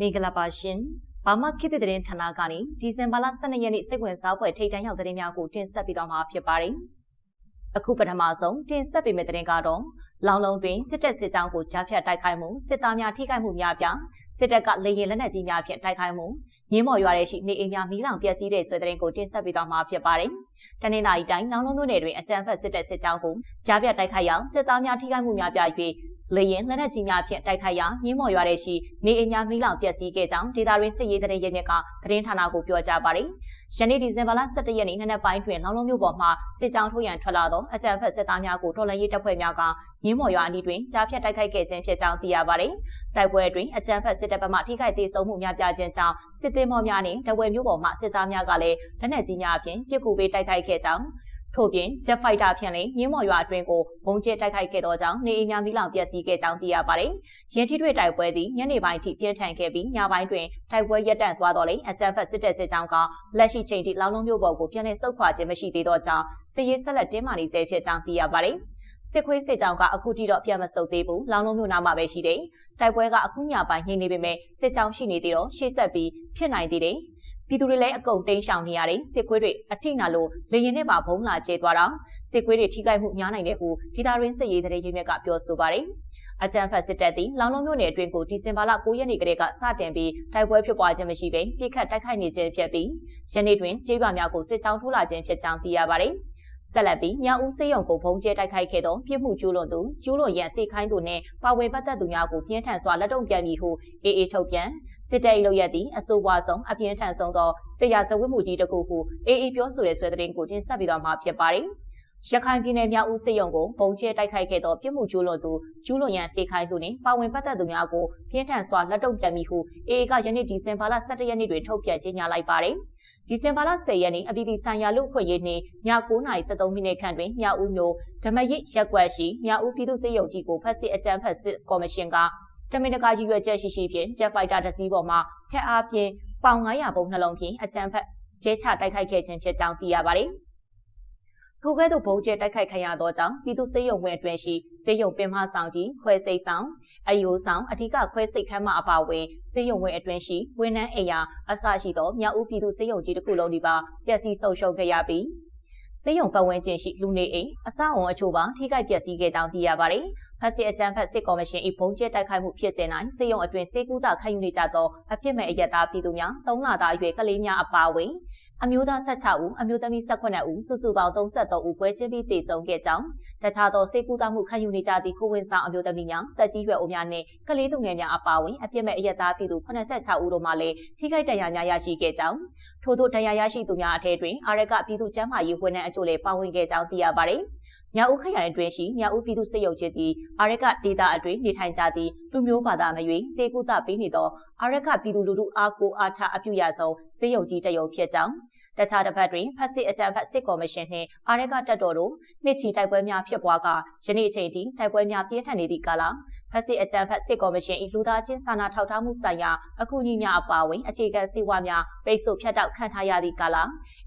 မင်္ဂလာပါရှင်။ဘာမခေတ်သစ်သတင်းဌာနကနေဒီဇင်ဘာလ12ရက်နေ့စိတ်ဝင်စားဖွယ်ထိတ်တန့်ရောက်သတင်းများကိုတင်ဆက်ပေးသွားမှာဖြစ်ပါတယ်။အခုပထမဆုံးတင်ဆက်ပေးမယ့်သတင်းကတော့လောင်လုံးတွင်စစ်တပ်စစ်ကြောင်းကိုကြားဖြတ်တိုက်ခိုက်မှုစစ်သားများထိခိုက်မှုများပြစစ်တပ်ကလေရင်လက်နက်ကြီးများဖြင့်တိုက်ခိုက်မှုရင်းမော်ရွာရဲ့ရှိနေအိမ်များမီးလောင်ပျက်စီးတဲ့ဆွဲသတင်းကိုတင်ဆက်ပေးသွားမှာဖြစ်ပါတယ်။တနင်္လာရီတိုင်းနောင်လုံးမြို့နယ်တွင်အကြမ်းဖက်စစ်တပ်စစ်ကြောင်းကိုကြားဖြတ်တိုက်ခိုက်ရာစစ်သားများထိခိုက်မှုများပြ၍ လေရင်လက်နက်ကြီးများဖြင့်တိုက်ခိုက်ရာမြင်းမော်ရွာတဲ့ရှိနေအိမ်များမီးလောင်ပျက်စီးခဲ့ကြောင်းဒေတာရင်းစစ်ရေးသတင်းရမြစ်ကသတင်းဌာနကိုပြောကြားပါတယ်။ယနေ့ဒီဇင်ဘာလ17ရက်နေ့နံနက်ပိုင်းတွင်လောင်လုံးမြို့ပေါ်မှစစ်ကြောင်းထိုးရန်ထွက်လာသောအကြမ်းဖက်စစ်သားများကိုတော်လှန်ရေးတပ်ဖွဲ့များကမြင်းမော်ရွာအနီးတွင်ကြားဖြတ်တိုက်ခိုက်ခဲ့ခြင်းဖြစ်ကြောင်းသိရပါတယ်။တိုက်ပွဲတွင်အကြမ်းဖက်စစ်တပ်ဘက်မှထိခိုက်ဒေဆုံးမှုများပြခြင်းကြောင့်စစ်သည်မော်များနှင့်တဝဲမြို့ပေါ်မှစစ်သားများကလည်းလက်နက်ကြီးများဖြင့်ပစ်ကူပေးတိုက်ခိုက်ခဲ့ကြောင်း ထို့ပြင်ဂျက်ဖိုက်တာဖြင့်လည်းမြင်းမော်ရွာအတွင်းကိုဘုံကျဲတိုက်ခိုက်ခဲ့သောကြောင့်နေအိမ်များမိလောင်ပျက်စီးခဲ့ကြောင်းသိရပါတယ်။ရင်းထိတွေ့တိုက်ပွဲသည်ညနေပိုင်းထိပြင်းထန်ခဲ့ပြီးညပိုင်းတွင်တိုက်ပွဲရပ်တန့်သွားတော့လေအကြမ်းဖက်စစ်တပ်စစ်ကြောင်းကလက်ရှိချိန်ထိလောင်လုံးမျိုးပေါ်ကိုပြန်လည်ဆုတ်ခွာခြင်းမရှိသေးသောကြောင့်စစ်ရေးဆက်လက်တင်းမာနေဆဲဖြစ်ကြောင်းသိရပါတယ်။စစ်ခွေးစစ်ကြောင်းကအခုထိတော့ပြန်မဆုတ်သေးဘူးလောင်လုံးမျိုးနားမှာပဲရှိတယ်တိုက်ပွဲကအခုညပိုင်းညင်နေပေမဲ့စစ်ကြောင်းရှိနေသေးတော့ရှေ့ဆက်ပြီးဖြစ်နိုင်သေးတယ် ပြည်သူတွေလည်းအကုန်တိမ်းရှောင်နေရတယ်စစ်ခွေးတွေအထိနာလို့လေရင်နဲ့ပါဘုံလာကျဲသွားတာစစ်ခွေးတွေထိခိုက်မှုများနိုင်တဲ့ဟုဒေတာရင်းစစ်ရေးတဲ့ရင်းမြက်ကပြောဆိုပါတယ်အကြံဖတ်စစ်တပ်သည်လောင်လုံးမြို့နယ်အတွင်းကိုဒီဇင်ဘာလ9ရက်နေ့ကတည်းကစတင်ပြီးတိုက်ပွဲဖြစ်ပွားခြင်းမရှိဘဲပြစ်ခတ်တိုက်ခိုက်နေခြင်းဖြစ်ပြီးယနေ့တွင်ကျေးရွာများကိုစစ်ကြောင်းထိုးလာခြင်းဖြစ်ကြောင်းသိရပါတယ်။ ဆက်လက်ပြီးမြောက်ဦးစေယုံကိုဖုံးကျဲတိုက်ခိုက်ခဲ့သောပြစ်မှုကျူးလွန်သူကျူးလွန်ရန်စိတ်ခိုင်းသူနှင့်ပါဝင်ပတ်သက်သူများကိုပြင်းထန်စွာလက်တုံ့ပြန်မည်ဟုအေအေထုတ်ပြန်စစ်တပ်၏လုပ်ရက်သည်အဆိုပါဆုံးအပြင်းထန်ဆုံးသောစေရဇဝတ်မှုကြီးတစ်ခုဟုအေအေပြောဆိုတဲ့ဆွဲတဲ့ကိုတင်ဆက်ပြီးတော့မှာဖြစ်ပါတယ်ရခိုင်ပြည်နယ်မြောက်ဦးစေယုံကိုပုံကျဲတိုက်ခိုက်ခဲ့သောပြစ်မှုကျူးလွန်သူကျူးလွန်ရန်စေခိုင်းသူနှင့်ပါဝင်ပတ်သက်သူများကိုပြင်းထန်စွာလက်တုံ့ပြန်မည်ဟုအေအေကယနေ့ဒီဇင်ဘာလ17ရက်နေ့တွင်ထုတ်ပြန်ကြေညာလိုက်ပါတယ်။ ဒီဇင်ဘာလ10ရက်နေ့အပြည်ပြည်ဆိုင်ရာလူ့အခွင့်အရေးနေ့ည9:73မိနစ်ခန့်တွင်မြောက်ဦးမြို့ဓမရိပ်ရက်ကွက်ရှိမြောက်ဦးပြည်သူ့စစ်ရုံးကြီးကိုဖက်စစ်အကြမ်းဖက်စစ်ကော်မရှင်ကတမင်တကာကြီးရွက်ချက်ရှိရှိဖြင့်ဂျက်ဖိုက်တာတစ်စီးပေါ်မှာထက်အားဖြင့်ပေါင်900ပုံနှလုံးဖြင့်အကြမ်းဖက်ကျဲချတိုက်ခိုက်ခဲ့ခြင်းဖြစ်ကြောင်းသိရပါတယ်။ ထိုကဲ့သို့ဘုံကျဲတိုက်ခိုက်ခံရသောကြောင့်ပြည်သူစေယုံဝင်အတွင်းရှိစေယုံပင်မဆောင်ကြီးခွဲစိတ်ဆောင်အယိုဆောင်အဓိကခွဲစိတ်ခမ်းမအပါဝင်စေယုံဝင်အတွင်းရှိဝန်နှန်းအိယာအစရှိသောမြောက်ဦးပြည်သူစေယုံကြီးတစ်ခုလုံးဒီပါပျက်စီးဆုံးရှုံးခဲ့ရပြီးစေယုံပတ်ဝန်းကျင်ရှိလူနေအိမ်အဆောက်အုံအချို့ပါထိခိုက်ပျက်စီးခဲ့ကြောင်းသိရပါတယ် ဖက်စစ်အကြမ်းဖက်စစ်ကော်မရှင်၏ဘုံကျဲတိုက်ခိုက်မှုဖြစ်စဉ်၌စေယုံအတွင်စေကူတာခံယူနေကြသောအပြစ်မဲ့အယက်သားပြည်သူများ၃လသားအရွယ်ကလေးများအပါအဝင်အမျိုးသား16ဦးအမျိုးသမီး18ဦးစုစုပေါင်း33ဦးပွဲချင်းပြီးတည်ဆုံခဲ့ကြောင်းတခြားသောစေကူတာမှုခံယူနေကြသည့်ကိုဝင်ဆောင်အမျိုးသမီးများတက်ကြီးရွယ်အိုများနှင့်ကလေးသူငယ်များအပါအဝင်အပြစ်မဲ့အယက်သားပြည်သူ86ဦးတို့မှလည်းထိခိုက်ဒဏ်ရာများရရှိခဲ့ကြောင်းထို့သောဒဏ်ရာရရှိသူများအထက်တွင်အာရကပြည်သူ့ကျန်းမာရေးဝန်ထမ်းအချို့လည်းပါဝင်ခဲ့ကြောင်းသိရပါတယ်။ မြောက်ဦးခရိုင်အတွင်းရှိမြောက်ဦးပြည်သူ့စစ်ရုံးချုပ်သည်အာရကဒေတာအတွင်းနေထိုင်ကြသည့်လူမျိုးဘာသာမရွေးစေကုသပေးနေသော အာရကပြည်သူလူထုအားကိုအားထားအပြုရဆုံးစစ်ရုံးကြီးတရုံဖြစ်ကြောင်းတခြားတစ်ဖက်တွင်ဖက်စစ်အကြံဖက်စစ်ကော်မရှင်နှင့်အာရကတပ်တော်တို့နှစ်ချီတိုက်ပွဲများဖြစ်ပွားကယနေ့အချိန်ထိတိုက်ပွဲများပြင်းထန်နေသည့်ကာလဖက်စစ်အကြံဖက်စစ်ကော်မရှင်၏လူသားချင်းစာနာထောက်ထားမှုဆိုင်ရာအကူအညီများအပါအဝင်အခြေခံစည်းဝါးများပိတ်ဆို့ဖြတ်တောက်ခံထားရသည့်ကာလ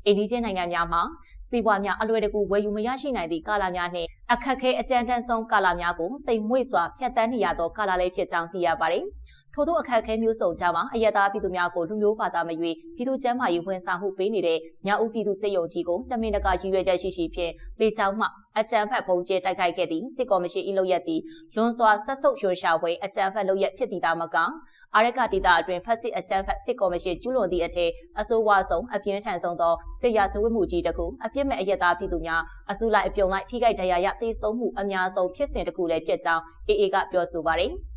အိန္ဒိချင်းနိုင်ငံများမှာစီးပွားများအလွယ်တကူဝယ်ယူမရရှိနိုင်သည့်ကာလများနှင့်အခက်ခဲအကြမ်းတမ်းဆုံးကာလများကိုတိမ်မွေ့စွာဖျက်ဆီးနေရသောကာလလေးဖြစ်ကြောင်းသိရပါတယ်။ ထို့သောအခက်အခဲမျိုးစုံကြားမှာအယက်သားပြည်သူများကိုလူမျိုးဘာသာမရွေးပြည်သူ့ကျန်းမာရေးဝန်ဆောင်မှုပေးနေတဲ့မြောက်ဦးပြည်သူစစ်ရုံကြီးကိုတမင်တကာရည်ရွယ်ချက်ရှိရှိဖြင့်လေကြောင်းမှအကြံဖတ်ပုံကျဲတိုက်ခိုက်ခဲ့သည့်စစ်ကော်မရှင်၏လုပ်ရက်သည်လွန်စွာဆက်ဆုပ်ရွှေရှာပွဲအကြံဖတ်လုပ်ရက်ဖြစ်တည်တာမကအာရကဒေတာအတွင်းဖက်စစ်အကြံဖတ်စစ်ကော်မရှင်ကျူးလွန်သည့်အထက်အဆိုးဝါးဆုံးအပြင်းထန်ဆုံးသောစစ်ရာဇဝတ်မှုကြီးတစ်ခုအပြစ်မဲ့အယက်သားပြည်သူများအစုလိုက်အပြုံလိုက်ထိခိုက်ဒဏ်ရာရသေဆုံးမှုအများဆုံးဖြစ်စဉ်တစ်ခုလည်းဖြစ်ကြောင်းအေအေကပြောဆိုပါတယ်။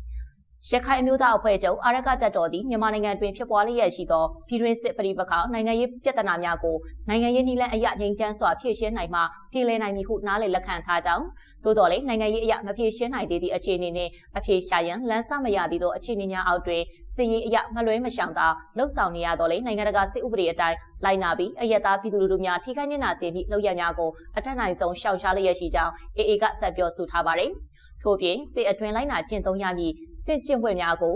ရခိုင်အမျိုးသားအဖွဲ့ချုပ်အာရကတပ်တော်သည်မြန်မာနိုင်ငံတွင်ဖြစ်ပွားလျက်ရှိသောပြည်တွင်းစစ်ပဋိပက္ခနိုင်ငံရေးပြဿနာများကိုနိုင်ငံရေးနည်းလမ်းအရငြိမ်းချမ်းစွာဖြေရှင်းနိုင်မှပြည်လည်နိုင်မည်ဟုနားလည်လက်ခံထားကြောင်းသို့တော်လည်းနိုင်ငံရေးအရမဖြေရှင်းနိုင်သေးသည့်အခြေအနေနှင့်အဖြေရှာရန်လမ်းစမရသေးသောအခြေအနေများအောက်တွင်စစ်ရေးအရမလွဲမရှောင်သာလှုပ်ဆောင်နေရတော့လေနိုင်ငံတကာစစ်ဥပဒေအတိုင်းလိုက်နာပြီးအယက်သားပြည်သူလူထုများထိခိုက်နေတာစေပြီးလောက်ရများကိုအထက်နိုင်ဆုံးရှောင်ရှားလျက်ရှိကြောင်းအေအေကဆက်ပြောဆိုထားပါတယ်။ထို့ပြင်စစ်အတွင်းလိုက်နာကျင့်သုံးရမည် စစ်ကျင့်ဝတ်များကို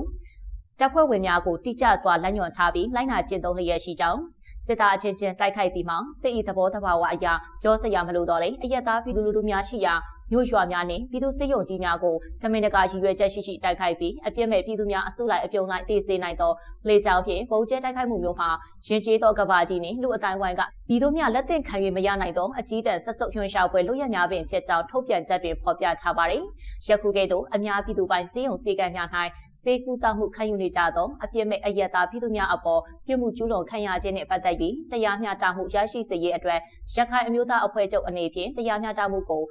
တပ်ဖွဲ့ဝင်များကိုတိကျစွာလက်ညွှန်ထားပြီးလိုက်နာကျင့်သုံးလျက်ရှိကြောင်းစစ်သားအချင်းချင်းတိုက်ခိုက်ပြီးမှစစ်၏သဘောတဘာဝအရာပြောစရာမလိုတော့လေအယက်သားပြည်သူလူထုများရှိရာ မြို့ရွာများနဲ့ပြည်သူစစ်ရုံကြီးများကိုတမင်တကာရည်ရွယ်ချက်ရှိရှိတိုက်ခိုက်ပြီးအပြစ်မဲ့ပြည်သူများအစုလိုက်အပြုံလိုက်တည်စေနိုင်သောလေကြောင်းဖြင့်ပုံကျဲတိုက်ခိုက်မှုမျိုးမှာရင်ကျေးသောကဘာကြီးနှင့်လူအတိုင်းဝိုင်းကပြည်သူများလက်သင့်ခံ၍မရနိုင်သောအကြီးတန်းဆက်စုပ်ရွှင်ရှာပွဲလုပ်ရများပင်ဖြစ်ကြောင်းထုတ်ပြန်ချက်တွင်ဖော်ပြထားပါသည်။ယခုကဲ့သို့အများပြည်သူပိုင်စေယုံစေကံများ၌စေကူတာမှုခံယူနေကြသောအပြစ်မဲ့အယက်သားပြည်သူများအပေါ်ပြမှုကျူးလွန်ခံရခြင်းနှင့်ပတ်သက်ပြီးတရားမျှတမှုရရှိစေရေးအတွက်ရခိုင်အမျိုးသားအဖွဲ့ချုပ်အနေဖြင့်တရားမျှတမှုကို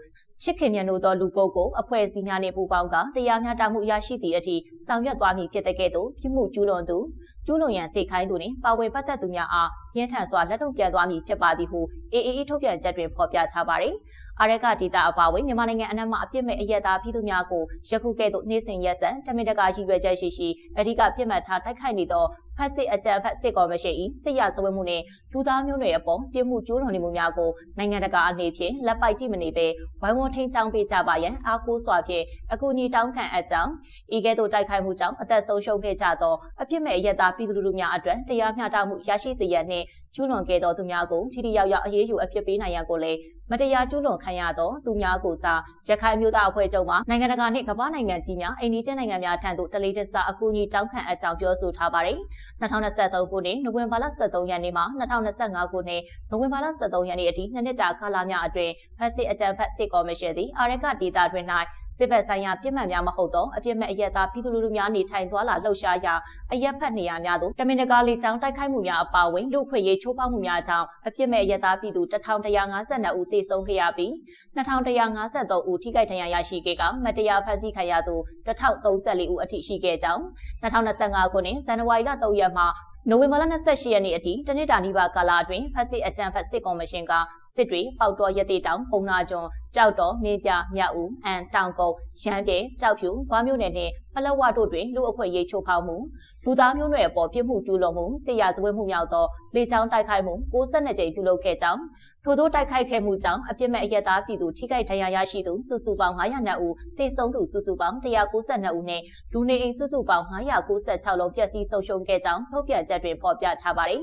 ချစ်ခင်မြတ်လို့သောလူပုဂ္ဂိုလ်အဖွဲ့အစည်းများနှင့်ပူးပေါင်းကတရားမျှတမှုရရှိသည့်အထိဆောင်ရွက်သွားမည်ဖြစ်တဲ့ကဲ့သို့ပြမှုကျူးလွန်သူကျူးလွန်ရန်စိတ်ခိုင်းသူနှင့်ပါဝင်ပတ်သက်သူများအားပြင်းထန်စွာလက်ထုတ်ပြန်သွားမည်ဖြစ်ပါသည်ဟု AAE ထုတ်ပြန်ချက်တွင်ဖော်ပြထားပါသည်။အာရကဒေတာအပါအဝင်မြန်မာနိုင်ငံအနှံ့မှအပြစ်မဲ့အရက်သားပြည်သူများကိုယခုကဲ့သို့နေ့စဉ်ရက်ဆက်တမင်တကာရှိရွယ်ချက်ရှိရှိအဓိကပြစ်မှတ်ထားတိုက်ခိုက်နေသော ဖက်စစ်အကြံဖက်စစ်ကော်မရှင်၏စစ်ရစဝဲမှုနှင့်လူသားမျိုးနွယ်အပေါ်ပြစ်မှုကျူးလွန်နေမှုများကိုနိုင်ငံတကာအနေဖြင့်လက်ပိုက်ကြည့်မနေဘဲဝိုင်းဝန်းထိန်းချောင်းပေးကြပါရန်အားကိုးစွာဖြင့်အကူအညီတောင်းခံအပ်ကြောင်းဤကဲ့သို့တိုက်ခိုက်မှုကြောင့်အသက်ဆုံးရှုံးခဲ့ကြသောအပြစ်မဲ့အရက်သားပြည်သူလူထုများအတွက်တရားမျှတမှုရရှိစေရန်နှင့်ကျူးလွန်ခဲ့သောသူများကိုထိထိရောက်ရောက်အရေးယူအပြစ်ပေးနိုင်ရန်ကိုလည်း မတရားကျူးလွန်ခံရသောသူများကိုစားရခိုင်မျိုးသားအဖွဲ့ချုပ်မှနိုင်ငံတကာနှင့်ကမ္ဘာနိုင်ငံကြီးများအိန္ဒိယနိုင်ငံများထံသို့တလေးတစားအကူအညီတောင်းခံအပ်ကြောင်းပြောဆိုထားပါတယ်။2023ခုနှစ်နိုဝင်ဘာလ23ရက်နေ့မှ2025ခုနှစ်နိုဝင်ဘာလ23ရက်နေ့အထိနှစ်နှစ်တာကာလများအတွင်းဖက်စစ်အကြံဖက်စစ်ကော်မရှင်သည်အာရကဒေတာတွင်၌ စစ်ဘက်ဆိုင်ရာပြစ်မှတ်များမဟုတ်သောအပြစ်မဲ့အရက်သားပြည်သူလူထုများနေထိုင်သွားလာလှုပ်ရှားရာအရက်ဖက်နေရာများသို့တမင်တကာလေကြောင်းတိုက်ခိုက်မှုများအပါအဝင်လူခွေရေးချိုးဖောက်မှုများကြောင့်အပြစ်မဲ့အရက်သားပြည်သူ1152ဦးသေဆုံးခဲ့ရပြီး2153ဦးထိခိုက်ဒဏ်ရာရရှိခဲ့ကမတရားဖမ်းဆီးခံရသူ1034ဦးအထိရှိခဲ့ကြောင်း2025ခုနှစ်ဇန်နဝါရီလ3ရက်မှနိုဝင်ဘာလ28ရက်နေ့အထိတနင်္လာနေ့ပါကာလအတွင်းဖက်စစ်အကြံဖက်စစ်ကော်မရှင်ကစစ်တွေပေါတော်ရသေးတောင်ပုံနာကျွန်းကြောက်တော်မင်းပြမြောက်ဦးအန်တောင်ကုန်းရမ်းပြဲကြောက်ဖြူဂွားမြို့နယ်နှင့်ပလက်ဝတို့တွင်လူအခွင့်ရေးချိုးဖောက်မှုလူသားမျိုးနွယ်အပေါ်ပြစ်မှုကျူးလွန်မှုစစ်ရာဇဝတ်မှုမြောက်သောလေကြောင်းတိုက်ခိုက်မှု62ကြိမ်ပြုလုပ်ခဲ့ကြောင်းထို့သောတိုက်ခိုက်ခဲ့မှုကြောင့်အပြစ်မဲ့အရက်သားပြည်သူထိခိုက်ဒဏ်ရာရရှိသူစုစုပေါင်း900ဦးသေဆုံးသူစုစုပေါင်း192ဦးနဲ့လူနေအိမ်စုစုပေါင်း996လုံးပျက်စီးဆုံးရှုံးခဲ့ကြောင်းထုတ်ပြန်ချက်တွင်ဖော်ပြထားပါတယ်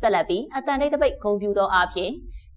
ဆက်လက်ပြီးအတန်တိတ်တပိတ်ဂုံပြူသောအဖြစ်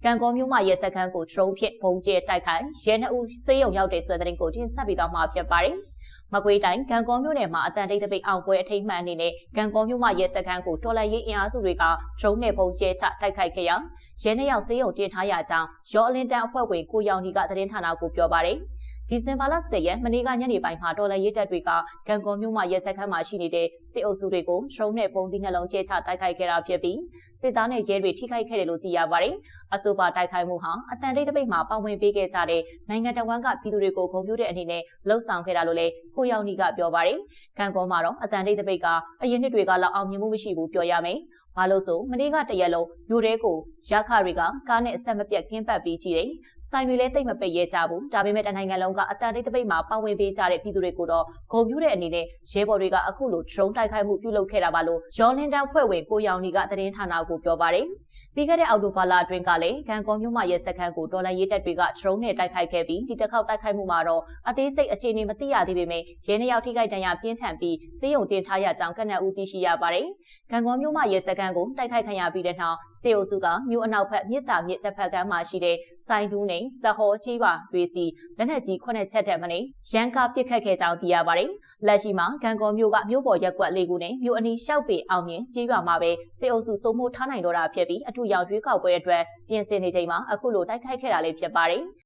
ကံကောမျိုးမှရဲစခန်းကို drone ဖြင့်ပုံကျဲတိုက်ခိုက်ရဲနှအုပ်စေးရုံရောက်တဲ့ဆွဲတဲ့ရင်ကိုတင်ဆက်ပြီးတော့မှာဖြစ်ပါတယ်။ မကွေးတိုင်းကံကောမျိုးနယ်မှာအတန်တိတ်တပိတ်အောင်ပွဲအထိတ်မှန်အနေနဲ့ကံကောမျိုးမှရဲစခန်းကိုတော်လန်ရေးအင်အားစုတွေက drone နဲ့ပုံကျဲချတိုက်ခိုက်ခဲ့ရာရဲနှရောက်စေးရုံတင်ထားရကြောင်းရောအလင်းတန်းအဖွဲ့ဝင်ကိုရောင်ဒီကသတင်းဌာနကိုပြောပါတယ်။ ဒီဇင်ဘာလ10ရက်မနေ့ကညနေပိုင်းမှာတော်လန်ရေးတပ်တွေကကံကောမြို့မှာရဲစခန်းမှာရှိနေတဲ့စစ်အုပ်စုတွေကိုဒရုန်းနဲ့ပုံသီးနှလုံးကျဲချတိုက်ခိုက်ခဲ့တာဖြစ်ပြီးစစ်သားနဲ့ရဲတွေထိခိုက်ခဲ့တယ်လို့သိရပါတယ်။အဆိုပါတိုက်ခိုက်မှုဟာအတန်တိတ်တပိတ်မှာပါဝင်ပေးခဲ့ကြတဲ့နိုင်ငံတော်ဝန်ကပြည်သူတွေကိုဂုဏ်ပြုတဲ့အနေနဲ့လှုံ့ဆော်ခဲ့တာလို့လည်းကိုယောင်နီကပြောပါတယ်။ကံကောမှာတော့အတန်တိတ်တပိတ်ကအရင်နှစ်တွေကလောက်အောင်မြင်မှုမရှိဘူးပြောရမယ်။ဘာလို့ဆိုမနေ့ကတရက်လုံးမြို့တဲကိုရခတွေကကားနဲ့အဆက်မပြတ်ကင်းပတ်ပြီးကြည့်တယ် ဆိုင်တွေလည်းတိတ်မပိတ်ရဲကြဘူးဒါပေမဲ့တနိုင်ငံလုံးကအတန်တိတ်တပိတ်မှာပါဝင်ပေးကြတဲ့ပြည်သူတွေကိုတော့ဂုံပြူတဲ့အနေနဲ့ရဲဘော်တွေကအခုလို drone တိုက်ခိုက်မှုပြုလုပ်ခဲ့တာပါလို့ရောလင်းတန်းဖွဲ့ဝင်ကိုရောင်နီကသတင်းဌာနကိုပြောပါတယ်ပြီးခဲ့တဲ့အောက်တိုဘာလအတွင်းကလည်းဂန်ကောမြို့မှရဲစခန်းကိုဒေါ်လာရေးတပ်တွေက drone နဲ့တိုက်ခိုက်ခဲ့ပြီးဒီတစ်ခေါက်တိုက်ခိုက်မှုမှာတော့အသေးစိတ်အခြေအနေမသိရသေးပေမဲ့ရဲနှစ်ယောက်ထိခိုက်ဒဏ်ရာပြင်းထန်ပြီးစေယုံတင်ထားရကြောင်းကနအူသိရှိရပါတယ်ဂန်ကောမြို့မှရဲစခန်းကိုတိုက်ခိုက်ခံရပြီးတဲ့နောက်စေအုပ်စုကမြို့အနောက်ဘက်မြစ်တာမြစ်တစ်ဖက်ကမ်းမှာရှိတဲ့စိုင်းတူးနေဇဟောကြီးပါတွေစီလက်နက်ကြီးခုနှစ်ချက်တက်မနေရန်ကာပစ်ခတ်ခဲ့ကြောင်းသိရပါတယ်။လက်ရှိမှာဂန်ကောမြို့ကမြို့ပေါ်ရက်ကွက်လေးခုနဲ့မြို့အနီးရှောက်ပေအောင်မြင်ကြီးပါမှာပဲစေအုပ်စုစိုးမိုးထားနိုင်တော့တာဖြစ်ပြီးအထူးရောက်ရွေးကောက်ပွဲအတွက်ပြင်ဆင်နေချိန်မှာအခုလိုတိုက်ခိုက်ခဲ့တာလေးဖြစ်ပါတယ်။